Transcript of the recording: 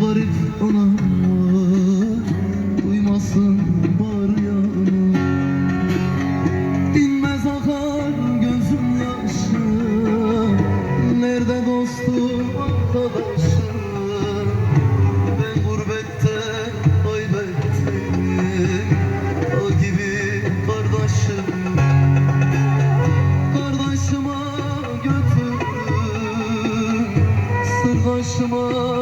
garip anam var. Duymasın bari yanım Dinmez akar gözüm yaşlı Nerede dostum arkadaşım? Ben gurbette kaybettim. O gibi kardeşim. Kardeşime götürün Sırdaşıma